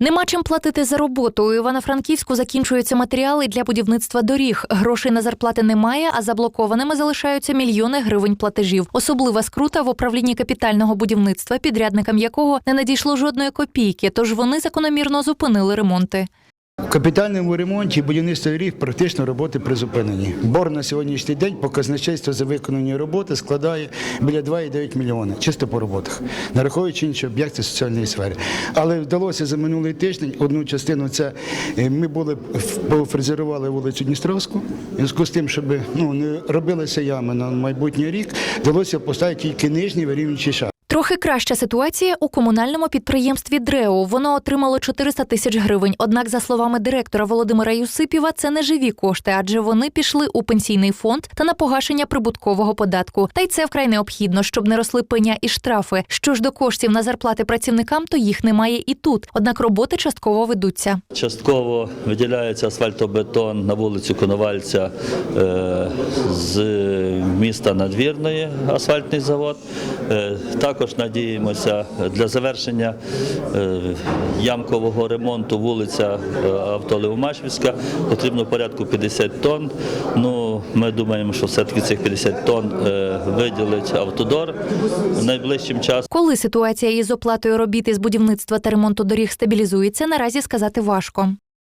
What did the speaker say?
Нема чим платити за роботу. У Івано-Франківську закінчуються матеріали для будівництва доріг. Грошей на зарплати немає, а заблокованими залишаються мільйони гривень платежів. Особлива скрута в управлінні капітального будівництва, підрядникам якого не надійшло жодної копійки, тож вони закономірно зупинили ремонти. В капітальному ремонті і будівництві доріг практично роботи призупинені. Борг на сьогоднішній день по за виконані роботи складає біля 2,9 мільйони, чисто по роботах, нараховуючи інші об'єкти соціальної сфери. Але вдалося за минулий тиждень одну частину. Це е, ми були пофрезерували вулицю Дністровську. Зв'язку з тим, щоб ну не робилися ями на майбутній рік, вдалося поставити тільки нижній вирівнюючий шар. Трохи краща ситуація у комунальному підприємстві ДРЕО. Воно отримало 400 тисяч гривень. Однак, за словами директора Володимира Юсипєва, це не живі кошти, адже вони пішли у пенсійний фонд та на погашення прибуткового податку. Та й це вкрай необхідно, щоб не росли пеня і штрафи. Що ж до коштів на зарплати працівникам, то їх немає і тут. Однак роботи частково ведуться. Частково виділяється асфальтобетон на вулицю Коновальця е, з міста Надвірної, асфальтний завод. Е, Також надіємося для завершення е, ямкового ремонту вулиця е, Автолеомашвська потрібно порядку 50 тонн. Ну, ми думаємо, що все-таки цих 50 тонн е, виділить автодор найближчим часом. Коли ситуація із оплатою робіт із будівництва та ремонту доріг стабілізується, наразі сказати важко.